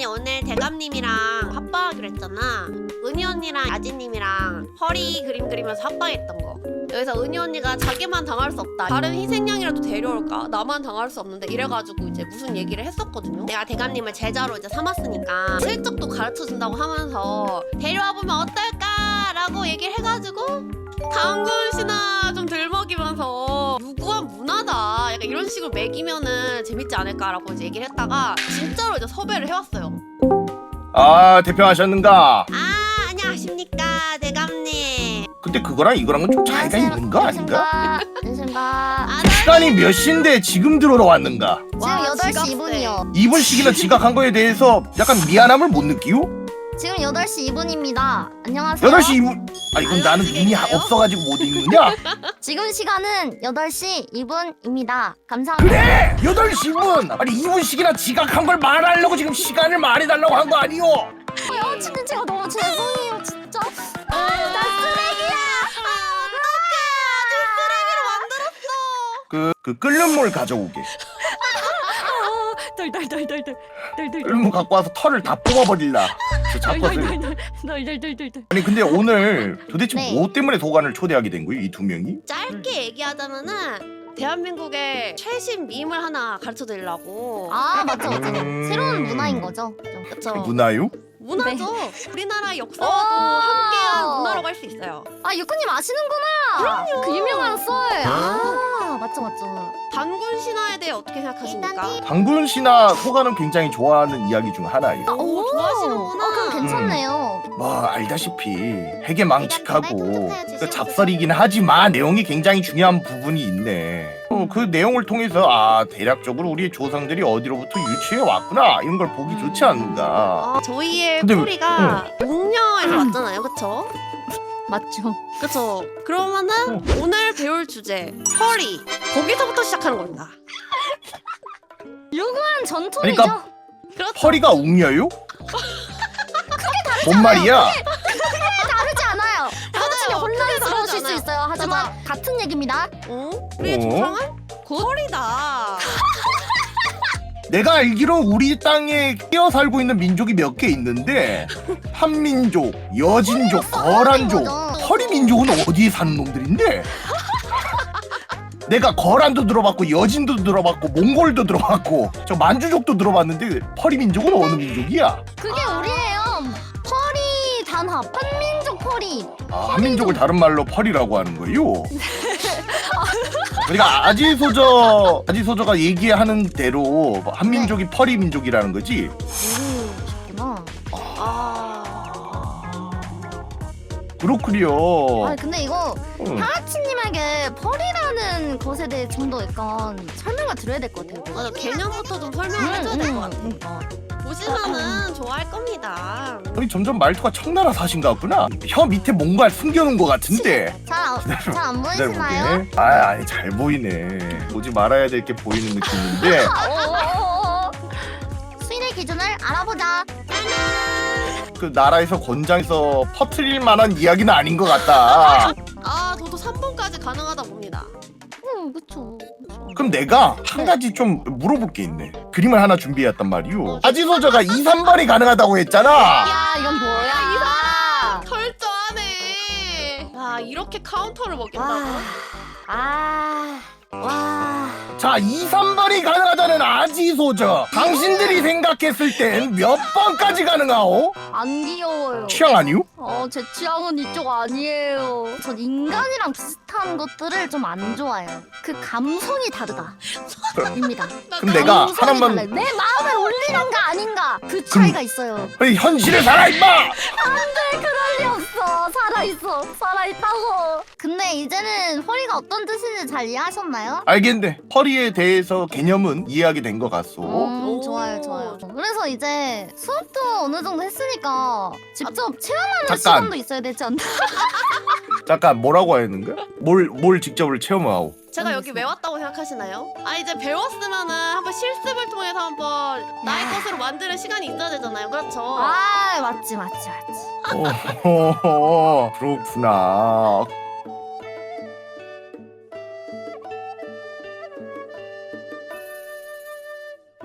아니 오늘 대감님이랑 합방하기로 했잖아. 은희 언니랑 아지님이랑 허리 그림 그리면서 합방했던 거. 여기서 은희 언니가 자기만 당할 수 없다. 다른 희생양이라도 데려올까? 나만 당할 수 없는데 이래가지고 이제 무슨 얘기를 했었거든요. 내가 대감님을 제자로 이제 삼았으니까 실적도 가르쳐 준다고 하면서 데려와 보면 어떨까 라고 얘기를 해가지고 당군 씨나 좀 들먹이면서 이런 식으로 매기면은 재밌지 않을까라고 이제 얘기를 했다가 진짜로 이제 섭외를 해왔어요. 아 대표하셨는가? 아 안녕하십니까 대감님. 근데 그거랑 이거랑은 좀 차이가 있는 거 아닌가? 안녕하십니까. 아, 시간이 몇 시인데 지금 들어러 왔는가? 지금 와, 8시 지갑세. 2분이요. 2분씩이나 지각한 거에 대해서 약간 미안함을 못 느끼요? 지금 8시 2분입니다. 안녕하세요. 8시 2분 아 이건 나는 눈이 알려주시겠어요? 없어가지고 못 읽느냐? 지금 시간은 8시 2분입니다. 감사합니다. 그래! 8시 2분! 아니 2분씩이나 지각한 걸 말하려고 지금 시간을 말해달라고 한 거 아니오? 어, 진짜 제가 너무 죄송해요, 진짜. 아, 나 쓰레기야. 그, 그 끓는 물 가져오게 덜덜덜덜덜 덜덜 물 갖고 와서 털을 다 뽑아버릴라 저 잡것을 덜덜덜덜 아니 근데 오늘 도대체 네. 뭐 때문에 도관을 초대하게 된 거예요 이 두 명이? 짧게 얘기하자면은 대한민국의 최신 밈을 하나 가르쳐 드리려고. 아, 맞죠, 맞죠. 음. 새로운 문화인 거죠. 좀. 그쵸. 문화요? 문화죠. 우리나라 역사와도 오. 함께한 문화라고 할 수 있어요. 아, 유쿠님 아시는구나. 그럼요. 그 유명한 썰. 아, 맞죠, 맞죠. 단군 신화에 대해 어떻게 생각하십니까? 당군 씨나 소가는 굉장히 좋아하는 이야기 중 하나예요 오, 좋아하시는구나. 어, 그럼 괜찮네요. 뭐 알다시피 핵에 망측하고. 그 잡설이긴 하지만 내용이 굉장히 중요한 부분이 있네. 어, 그 내용을 통해서 아 대략적으로 우리 조상들이 어디로부터 유치해 왔구나 이런 걸 보기 좋지 않는가. 아, 저희의 근데 왜- 뿌리가 웅녀에서 왔잖아요, 그쵸? 맞죠. 그쵸? 그러면은 오늘 배울 주제 펄이 거기서부터 시작하는 겁니다. 유구한 전통이죠. 그러니까 그렇죠? 허리가 웅녀요? 뭔 말이야? 다르지 않아요. 당신이 맞아요. 혼란스러우실 다르지 수 않아요. 있어요. 하지만 같은 얘기입니다. 어? 우리의 어? 조상은 펄이다. 내가 알기로 우리 땅에 끼어 살고 있는 민족이 몇 개 있는데 한민족, 여진족, 거란족, 거죠. 허리 민족은 어디에 사는 놈들인데? 내가 거란도 들어봤고 여진도 들어봤고 몽골도 들어봤고 저 만주족도 들어봤는데 허리 민족은 어느 민족이야? 그게 우리예요. 펄이 단합. 한민족 펄이. 아, 한민족을 다른 말로 펄이라고 하는 거요. 그러니까 아지소저 아지소저가 얘기하는 대로 한민족이 펄이 민족이라는 거지. 그렇구려. 아 근데 이거 응. 하하치님에게 펄이라는 것에 대해 좀 더 약간 설명을 드려야 될 것 같아요. 맞아 개념부터 좀 설명을 해줘야 될 것 같아. 보시면은 좋아할 겁니다. 아니 점점 말투가 청나라 사신 것 같구나. 혀 밑에 뭔가 숨겨놓은 것 같은데. 잘안. 보이시나요? 아, 아니 잘 보이네. 보지 말아야 될 게 보이는 느낌인데. 오 오 오 오. 수인의 기준을 알아보자. 그 나라에서 권장해서 퍼트릴 만한 이야기는 아닌 것 같다. 아 저도 3번까지 가능하다 봅니다. 음 그쵸. 그럼 내가 한 가지 좀 물어볼 게 있네. 그림을 하나 준비했단 말이오. 아지소저가 2, 3번이 가능하다고 했잖아. 야 이건 뭐야? 철저하네. 아 이렇게 카운터를 먹인다고? 아. 와. 자, 2, 3번이 가능하다는 아지소저. 당신들이 생각했을 땐 몇 번까지 가능하오? 안 귀여워요. 취향 아니오? 어, 제 취향은 이쪽 아니에요. 전 인간이랑 비슷한 것들을 좀 안 좋아해요. 그 감성이 다다르다. 입니다. 그럼 내가 감성이 하나만 달라요. 내 마음을 울리는가 아닌가 그 차이가 있어요. 아니, 현실에 살아 임마. 그럴 리 없어. 살아 있어. 살아 있다고. 근데 이제는 허리가 어떤 뜻인지 잘 이해하셨나요? 알겠네. 허리 에 대해서 개념은 이해하게 된 것 같소. 음, 오. 좋아요, 좋아요. 그래서 이제 수업도 어느 정도 했으니까 직접 체험하는 잠깐. 시간도 있어야 되지 않나? 잠깐 뭐라고 하는 거야? 뭘, 뭘 직접을 체험하오? 제가 여기 왜 왔다고 생각하시나요? 아 이제 배웠으면은 한번 실습을 통해서 한번 나의 야. 것으로 만드는 시간이 있어야 되잖아요. 그렇죠? 아, 맞지, 맞지, 맞지. 어, 그렇구나.